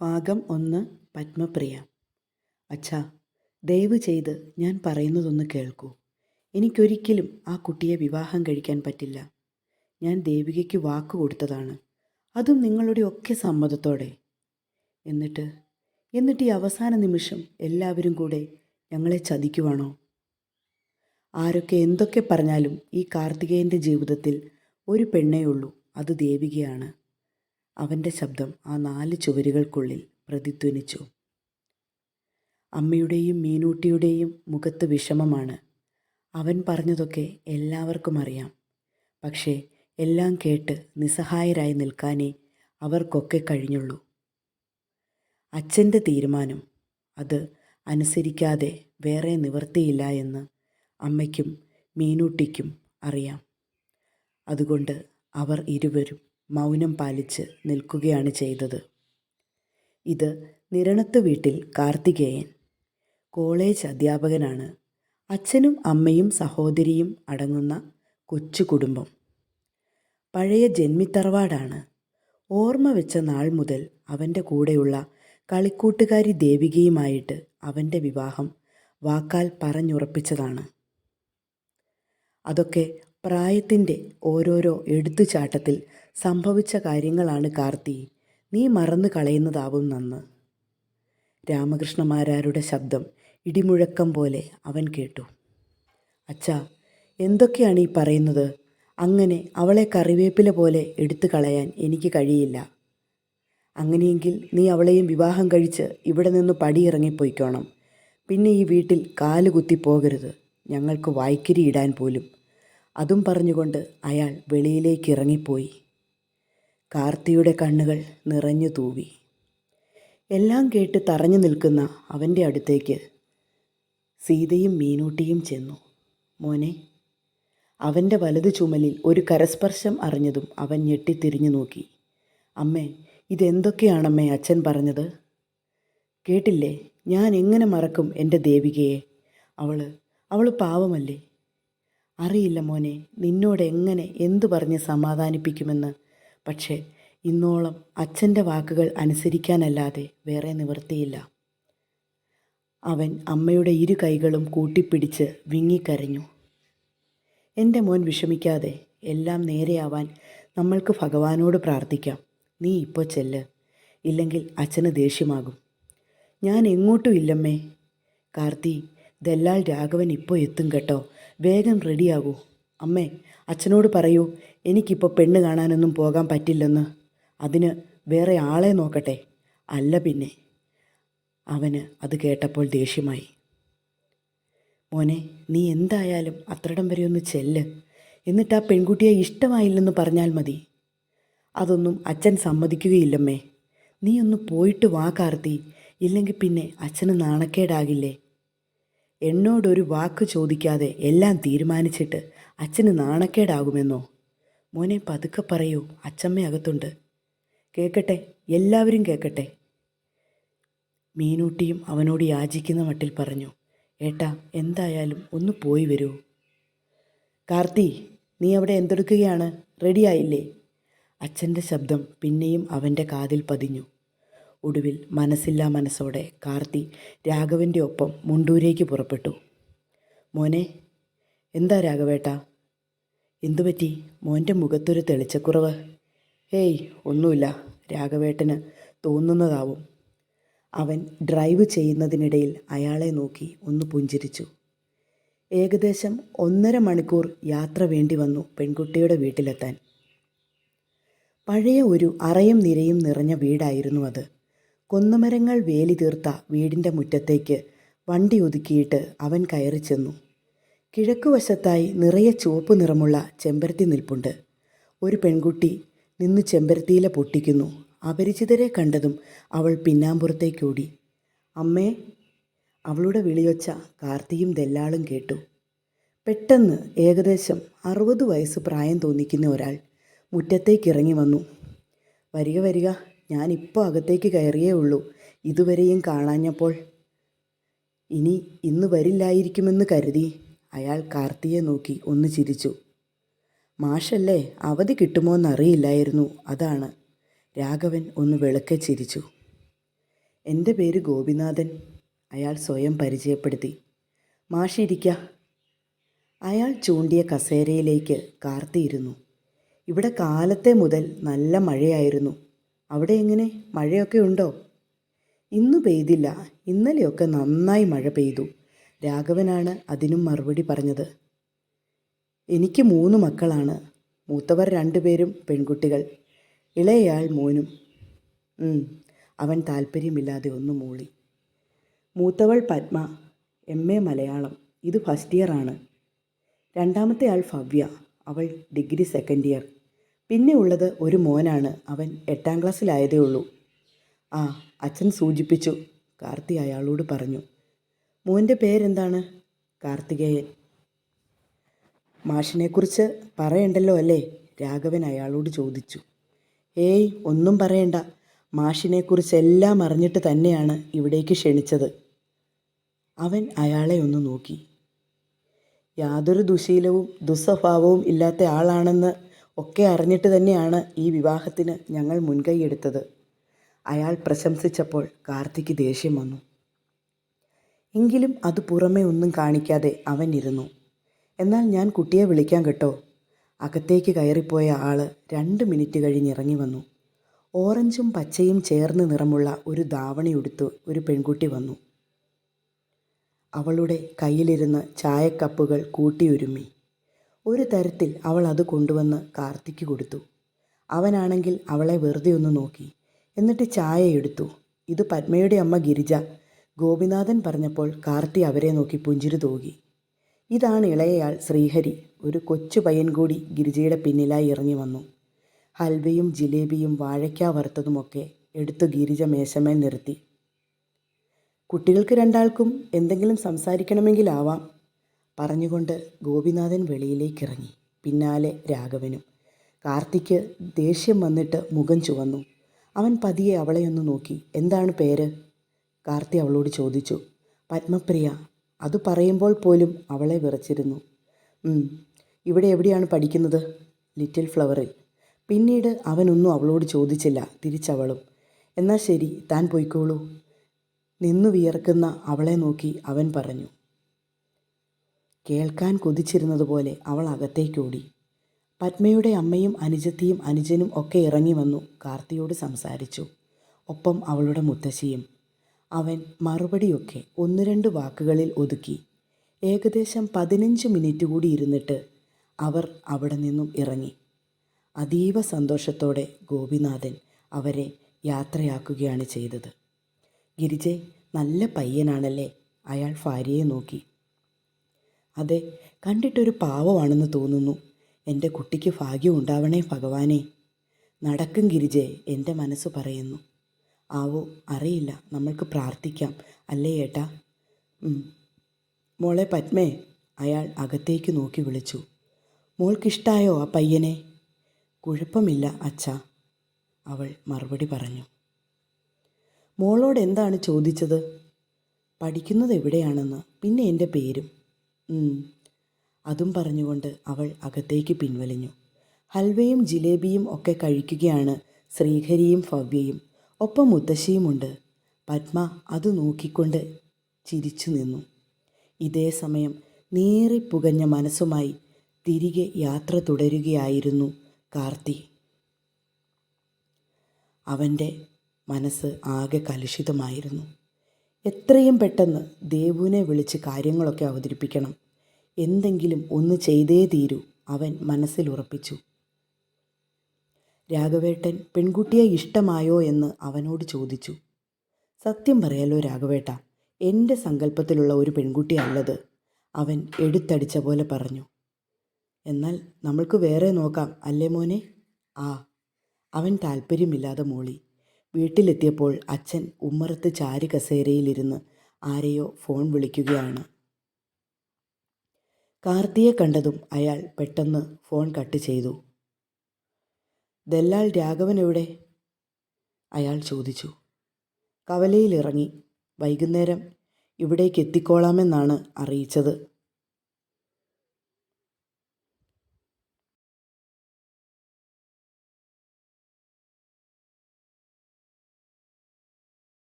ഭാഗം ഒന്ന് പത്മപ്രിയ. അച്ഛാ ദയവ് ചെയ്ത് ഞാൻ പറയുന്നതൊന്ന് കേൾക്കൂ. എനിക്കൊരിക്കലും ആ കുട്ടിയെ വിവാഹം കഴിക്കാൻ പറ്റില്ല. ഞാൻ ദേവികയ്ക്ക് വാക്ക് കൊടുത്തതാണ്. അതും നിങ്ങളുടെ ഒക്കെ സമ്മതത്തോടെ. എന്നിട്ട് എന്നിട്ട് ഈ അവസാന നിമിഷം എല്ലാവരും കൂടെ ഞങ്ങളെ ചതിക്കുവാണോ? ആരൊക്കെ എന്തൊക്കെ പറഞ്ഞാലും ഈ കാർത്തികേയന്റെ ജീവിതത്തിൽ ഒരു പെണ്ണേ ഉള്ളൂ. അത് ദേവികയാണ്. അവന്റെ ശബ്ദം ആ നാല് ചുവരുകൾക്കുള്ളിൽ പ്രതിധ്വനിച്ചു. അമ്മയുടെയും മീനൂട്ടിയുടെയും മുഖത്ത് വിഷമമാണ്. അവൻ പറഞ്ഞതൊക്കെ എല്ലാവർക്കും അറിയാം. പക്ഷേ എല്ലാം കേട്ട് നിസ്സഹായരായി നിൽക്കാനേ അവർക്കൊക്കെ കഴിഞ്ഞുള്ളൂ. അച്ഛന്റെ തീരുമാനം അത് അനുസരിക്കാതെ വേറെ നിവർത്തിയില്ല എന്ന് അമ്മയ്ക്കും മീനൂട്ടിക്കും അറിയാം. അതുകൊണ്ട് അവർ ഇരുവരും മൗനം പാലിച്ച് നിൽക്കുകയാണ് ചെയ്തത്. ഇത് നിരണത്ത് വീട്ടിൽ കാർത്തികേയൻ കോളേജ് അധ്യാപകനാണ്. അച്ഛനും അമ്മയും സഹോദരിയും അടങ്ങുന്ന കൊച്ചു കുടുംബം. പഴയ ജന്മിത്തറവാടാണ്. ഓർമ്മ വെച്ച നാൾ മുതൽ അവന്റെ കൂടെയുള്ള കളിക്കൂട്ടുകാരി ദേവികയുമായിട്ട് അവന്റെ വിവാഹം വാക്കാൽ പറഞ്ഞുറപ്പിച്ചതാണ്. അതൊക്കെ പ്രായത്തിന്റെ ഓരോരോ എടുത്തുചാട്ടത്തിൽ സംഭവിച്ച കാര്യങ്ങളാണ് കാർത്തി. നീ മറന്നു കളയുന്നതാവും നന്ന്. രാമകൃഷ്ണമാരാരുടെ ശബ്ദം ഇടിമുഴക്കം പോലെ അവൻ കേട്ടു. അച്ഛാ എന്തൊക്കെയാണ് ഈ പറയുന്നത്? അങ്ങനെ അവളെ കറിവേപ്പില പോലെ എടുത്തു കളയാൻ എനിക്ക് കഴിയില്ല. അങ്ങനെയെങ്കിൽ നീ അവളെയും വിവാഹം കഴിച്ച് ഇവിടെ നിന്ന് പടിയിറങ്ങിപ്പോയിക്കോണം. പിന്നെ ഈ വീട്ടിൽ കാലുകുത്തി പോകരുത്. ഞങ്ങൾക്ക് വായ്ക്കരി ഇടാൻ പോലും അതും പറഞ്ഞുകൊണ്ട് അയാൾ വെളിയിലേക്ക് ഇറങ്ങിപ്പോയി കാർത്തിയുടെ കണ്ണുകൾ നിറഞ്ഞു തൂവി. എല്ലാം കേട്ട് തറഞ്ഞു നിൽക്കുന്ന അവന്റെ അടുത്തേക്ക് സീതയും മീനൂട്ടിയും ചെന്നു. മോനെ അവന്റെ വലത് ചുമലിൽ ഒരു കരസ്പർശം അറിഞ്ഞതും അവൻ ഞെട്ടിത്തിരിഞ്ഞു നോക്കി. അമ്മേ ഇതെന്തൊക്കെയാണമ്മേ അച്ഛൻ പറഞ്ഞത്? കേട്ടില്ലേ? ഞാൻ എങ്ങനെ മറക്കും എന്റെ ദേവികയെ? അവൾ അവൾ പാവമല്ലേ? അറിയില്ല മോനെ നിന്നോട് എങ്ങനെ എന്തു പറഞ്ഞ് സമാധാനിപ്പിക്കുമെന്ന്. പക്ഷേ ഇന്നോളം അച്ഛന്റെ വാക്കുകൾ അനുസരിക്കാനല്ലാതെ വേറെ നിവൃത്തിയില്ല. അവൻ അമ്മയുടെ ഇരു കൈകളും കൂട്ടിപ്പിടിച്ച് വിങ്ങിക്കരഞ്ഞു. എന്റെ മോൻ വിഷമിക്കാതെ എല്ലാം നേരെയാവാൻ നമ്മൾക്ക് ഭഗവാനോട് പ്രാർത്ഥിക്കാം. നീ ഇപ്പോൾ ചെല്ല്. ഇല്ലെങ്കിൽ അച്ഛന് ദേഷ്യമാകും. ഞാൻ എങ്ങോട്ടും ഇല്ലമ്മേ. കാർത്തി ദല്ലാൽ രാഘവൻ ഇപ്പോൾ എത്തും കേട്ടോ. വേഗം റെഡിയാകൂ. അമ്മേ അച്ഛനോട് പറയൂ എനിക്കിപ്പോൾ പെണ്ണ് കാണാനൊന്നും പോകാൻ പറ്റില്ലെന്ന്. അതിന് വേറെ ആളെ നോക്കട്ടെ. അല്ല പിന്നെ. അവന് അത് കേട്ടപ്പോൾ ദേഷ്യമായി. മോനെ നീ എന്തായാലും അത്രടം വരെ ഒന്ന് ചെല്ല്. എന്നിട്ട് ആ പെൺകുട്ടിയെ ഇഷ്ടമായില്ലെന്ന് പറഞ്ഞാൽ മതി. അതൊന്നും അച്ഛൻ സമ്മതിക്കുകയില്ലമ്മേ. നീ ഒന്ന് പോയിട്ട് വാ കാർത്തി. ഇല്ലെങ്കിൽ പിന്നെ അച്ഛന് നാണക്കേടാകില്ലേ? എന്നോടൊരു വാക്ക് ചോദിക്കാതെ എല്ലാം തീരുമാനിച്ചിട്ട് അച്ഛന് നാണക്കേടാകുമെന്നോ? മോനെ പതുക്കെ പറയൂ. അച്ഛമ്മയകത്തുണ്ട് കേൾക്കട്ടെ എല്ലാവരും കേൾക്കട്ടെ മീനൂട്ടിയും അവനോട് യാചിക്കുന്ന മട്ടിൽ പറഞ്ഞു ഏട്ടാ എന്തായാലും ഒന്ന് പോയി വരൂ. കാർത്തി നീ അവിടെ എന്തെടുക്കുകയാണ്? റെഡിയായില്ലേ? അച്ഛന്റെ ശബ്ദം പിന്നെയും അവന്റെ കാതിൽ പതിഞ്ഞു. ഒടുവിൽ മനസ്സില്ലാ മനസ്സോടെ കാർത്തി രാഘവന്റെ ഒപ്പം മുണ്ടൂരേക്ക് പുറപ്പെട്ടു. മോനെ എന്താ രാഘവേട്ട? എന്തുപറ്റി മോന്റെ മുഖത്തൊരു തെളിച്ചക്കുറവ്. ഹേയ് ഒന്നുമില്ല. രാഘവേട്ടന് തോന്നുന്നതാവും. അവൻ ഡ്രൈവ് ചെയ്യുന്നതിനിടയിൽ അയാളെ നോക്കി ഒന്ന് പുഞ്ചിരിച്ചു. ഏകദേശം ഒന്നര മണിക്കൂർ യാത്ര വേണ്ടി വന്നു പെൺകുട്ടിയുടെ വീട്ടിലെത്താൻ. പഴയ ഒരു അറയും നിരയും നിറഞ്ഞ വീടായിരുന്നു അത്. കൊന്നമരങ്ങൾ വേലി തീർത്ത വീടിന്റെ മുറ്റത്തേക്ക് വണ്ടി ഒതുക്കിയിട്ട് അവൻ കയറി ചെന്നു. കിഴക്കുവശത്തായി നിറയെ ചുവപ്പ് നിറമുള്ള ചെമ്പരത്തി നിൽപ്പുണ്ട്. ഒരു പെൺകുട്ടി നിന്ന് ചെമ്പരത്തിയില പൊട്ടിക്കുന്നു. അപരിചിതരെ കണ്ടതും അവൾ പിന്നാമ്പുറത്തേക്കോടി അമ്മേ അവളുടെ വിളിയൊച്ച കാർത്തിയും ദല്ലാളും കേട്ടു. പെട്ടെന്ന് ഏകദേശം അറുപത് വയസ്സ് പ്രായം തോന്നിക്കുന്ന ഒരാൾ മുറ്റത്തേക്കിറങ്ങി വന്നു. വരിക വരിക ഞാനിപ്പോൾ അകത്തേക്ക് കയറിയേ ഉള്ളൂ. ഇതുവരെയും കാണാഞ്ഞപ്പോൾ. ഇനി ഇന്ന് വരില്ലായിരിക്കുമെന്ന് കരുതി അയാൾ കാർത്തിയെ നോക്കി ഒന്ന് ചിരിച്ചു. മാഷല്ലേ അവധി കിട്ടുമോ എന്നറിയില്ലായിരുന്നു അതാണ്. രാഘവൻ ഒന്ന് വിളക്കെ ചിരിച്ചു. എന്റെ പേര് ഗോപിനാഥൻ. അയാൾ സ്വയം പരിചയപ്പെടുത്തി. മാഷിരിക്ക അയാൾ ചൂണ്ടിയ കസേരയിലേക്ക് കാർത്തിയിരുന്നു ഇവിടെ കാലത്തെ മുതൽ നല്ല മഴയായിരുന്നു. അവിടെ എങ്ങനെ? മഴയൊക്കെ ഉണ്ടോ? ഇന്നു പെയ്തില്ല. ഇന്നലെയൊക്കെ നന്നായി മഴ പെയ്തു. രാഘവനാണ് അതിനും മറുപടി പറഞ്ഞത്. എനിക്ക് മൂന്ന് മക്കളാണ്. മൂത്തവർ രണ്ടുപേരും പെൺകുട്ടികൾ. ഇളയയാൾ മോനും. അവൻ താല്പര്യമില്ലാതെ ഒന്ന് മൂളി. മൂത്തവൾ പത്മ. M A Malayalam. ഇത് ഫസ്റ്റ് ഇയർ ആണ്. രണ്ടാമത്തെ ആൾ ഭവ്യ. അവൾ ഡിഗ്രി സെക്കൻഡ് ഇയർ. പിന്നെ ഉള്ളത് ഒരു മോനാണ്. അവൻ എട്ടാം ക്ലാസ്സിലായതേ ഉള്ളൂ. ആ അച്ഛൻ സൂചിപ്പിച്ചു. കാർത്തി അയാളോട് പറഞ്ഞു. മോന്റെ പേരെന്താണ്? കാർത്തികേയൻ. മാഷിനെക്കുറിച്ച് പറയണ്ടല്ലോ അല്ലേ? രാഘവൻ അയാളോട് ചോദിച്ചു. ഏയ് ഒന്നും പറയണ്ട. മാഷിനെക്കുറിച്ച് എല്ലാം അറിഞ്ഞിട്ട് തന്നെയാണ് ഇവിടേക്ക് ക്ഷണിച്ചത്. അവൻ അയാളെ ഒന്ന് നോക്കി. യാതൊരു ദുശീലവും ദുസ്വഭാവവും ഇല്ലാത്ത ആളാണെന്ന് ഒക്കെ അറിഞ്ഞിട്ട് തന്നെയാണ് ഈ വിവാഹത്തിന് ഞങ്ങൾ മുൻകൈയെടുത്തത് അയാൾ പ്രശംസിച്ചപ്പോൾ കാർത്തിക്ക് ദേഷ്യം വന്നു. എങ്കിലും അത് പുറമേ ഒന്നും കാണിക്കാതെ അവൻ ഇരുന്നു. എന്നാൽ ഞാൻ കുട്ടിയെ വിളിക്കാൻ കേട്ടോ. അകത്തേക്ക് കയറിപ്പോയ ആൾ രണ്ട് മിനിറ്റ് കഴിഞ്ഞിറങ്ങി വന്നു. ഓറഞ്ചും പച്ചയും ചേർന്ന് നിറമുള്ള ഒരു ധാവണി ഉടുത്ത് ഒരു പെൺകുട്ടി വന്നു. അവളുടെ കയ്യിലിരുന്ന് ചായക്കപ്പുകൾ കൂട്ടിയുരുമ്മി ഒരു തരത്തിൽ അവൾ അത് കൊണ്ടുവന്ന് കാർത്തിക്ക് കൊടുത്തു. അവനാണെങ്കിൽ അവളെ വെറുതെ ഒന്ന് നോക്കി. എന്നിട്ട് ചായ എടുത്തു. ഇത് പത്മയുടെ അമ്മ ഗിരിജ. ഗോപിനാഥൻ പറഞ്ഞപ്പോൾ കാർത്തി അവരെ നോക്കി പുഞ്ചിരി തൂകി. ഇതാണ് ഇളയയാൾ ശ്രീഹരി. ഒരു കൊച്ചു പയ്യൻ കൂടി ഗിരിജയുടെ പിന്നിലായി ഇറങ്ങി വന്നു. ഹൽവയും ജിലേബിയും വാഴയ്ക്ക വറുത്തതുമൊക്കെ എടുത്തു ഗിരിജ മേശമേൽ നിർത്തി. കുട്ടികൾക്ക് രണ്ടാൾക്കും എന്തെങ്കിലും സംസാരിക്കണമെങ്കിലാവാം. പറഞ്ഞുകൊണ്ട് ഗോപിനാഥൻ വെളിയിലേക്കിറങ്ങി. പിന്നാലെ രാഘവനും. കാർത്തിക്ക് ദേഷ്യം വന്നിട്ട് മുഖം ചുവന്നു. അവൻ പതിയെ അവളെ ഒന്ന് നോക്കി. എന്താണ് പേര്? കാർത്തി അവളോട് ചോദിച്ചു. പത്മപ്രിയ. അത് പറയുമ്പോൾ പോലും അവളെ വിറച്ചിരുന്നു. ഇവിടെ എവിടെയാണ് പഠിക്കുന്നത്? ലിറ്റിൽ ഫ്ലവറിൽ. പിന്നീട് അവനൊന്നും അവളോട് ചോദിച്ചില്ല. തിരിച്ചവളും. എന്നാൽ ശരി താൻ പോയിക്കോളൂ. നിന്നു വിയർക്കുന്ന അവളെ നോക്കി അവൻ പറഞ്ഞു. കേൾക്കാൻ കൊതിച്ചിരുന്നതുപോലെ അവൾ അകത്തേക്കോടി പത്മയുടെ അമ്മയും അനുജത്തിയും അനുജനും ഒക്കെ ഇറങ്ങി വന്നു കാർത്തിയോട് സംസാരിച്ചു. ഒപ്പം അവളുടെ മുത്തശ്ശിയും. അവൻ മറുപടിയൊക്കെ ഒന്ന് രണ്ട് വാക്കുകളിൽ ഒതുക്കി. ഏകദേശം പതിനഞ്ച് മിനിറ്റ് കൂടി ഇരുന്നിട്ട് അവർ അവിടെ നിന്നും ഇറങ്ങി. അതീവ സന്തോഷത്തോടെ ഗോപിനാഥൻ അവരെ യാത്രയാക്കുകയാണ് ചെയ്തത്. ഗിരിജെ നല്ല പയ്യനാണല്ലേ? അയാൾ ഭാര്യയെ നോക്കി. അതെ കണ്ടിട്ടൊരു പാവമാണെന്ന് തോന്നുന്നു. എന്റെ കുട്ടിക്ക് ഭാഗ്യം ഉണ്ടാവണേ ഭഗവാനെ. നടക്കും ഗിരിജെ എന്റെ മനസ്സ് പറയുന്നു. ആവോ അറിയില്ല. നമ്മൾക്ക് പ്രാർത്ഥിക്കാം. അല്ലേ ഏട്ടാ? മോളെ പത്മേ അയാൾ അകത്തേക്ക് നോക്കി വിളിച്ചു. മോൾക്കിഷ്ടായോ ആ പയ്യനെ? കുഴപ്പമില്ല അച്ഛാ അവൾ മറുപടി പറഞ്ഞു. മോളോട് എന്താണ് ചോദിച്ചത്? പഠിക്കുന്നത് എവിടെയാണെന്ന് പിന്നെ എന്റെ പേരും. അതും പറഞ്ഞുകൊണ്ട് അവൾ അകത്തേക്ക് പിൻവലിഞ്ഞു. ഹൽവയും ജിലേബിയും ഒക്കെ കഴിക്കുകയാണ് ശ്രീഹരിയും ഭവ്യയും ഒപ്പം മുത്തശ്ശിയുമുണ്ട് പത്മ അത് നോക്കിക്കൊണ്ട് ചിരിച്ചു നിന്നു. ഇതേ സമയം നീറിപ്പുകഞ്ഞ മനസ്സുമായി തിരികെ യാത്ര തുടരുകയായിരുന്നു കാർത്തി. അവന്റെ മനസ്സ് ആകെ കലുഷിതമായിരുന്നു. എത്രയും പെട്ടെന്ന് ദേവുവിനെ വിളിച്ച് കാര്യങ്ങളൊക്കെ അവതരിപ്പിക്കണം. എന്തെങ്കിലും ഒന്ന് ചെയ്തേ തീരൂ അവൻ മനസ്സിൽ ഉറപ്പിച്ചു. രാഘവേട്ടൻ പെൺകുട്ടിയെ ഇഷ്ടമായോ? എന്ന് അവനോട് ചോദിച്ചു. സത്യം പറയാലോ രാഘവേട്ട എന്റെ സങ്കല്പത്തിലുള്ള ഒരു പെൺകുട്ടിയല്ലത് അവൻ എടുത്തടിച്ച പോലെ പറഞ്ഞു. എന്നാൽ നമ്മൾക്ക് വേറെ നോക്കാം അല്ലേ മോനെ? ആ. അവൻ താല്പര്യമില്ലാതെ മൂളി. വീട്ടിലെത്തിയപ്പോൾ അച്ഛൻ ഉമ്മറത്ത് ചാരി കസേരയിലിരുന്ന് ആരെയോ ഫോൺ വിളിക്കുകയാണ്. കാർത്തിയെ കണ്ടതും അയാൾ പെട്ടെന്ന് ഫോൺ കട്ട് ചെയ്തു. ദല്ലാൽ രാഘവൻ എവിടെ? അയാൾ ചോദിച്ചു. കവലയിലിറങ്ങി. വൈകുന്നേരം ഇവിടേക്ക് എത്തിക്കോളാമെന്നാണ് അറിയിച്ചത്.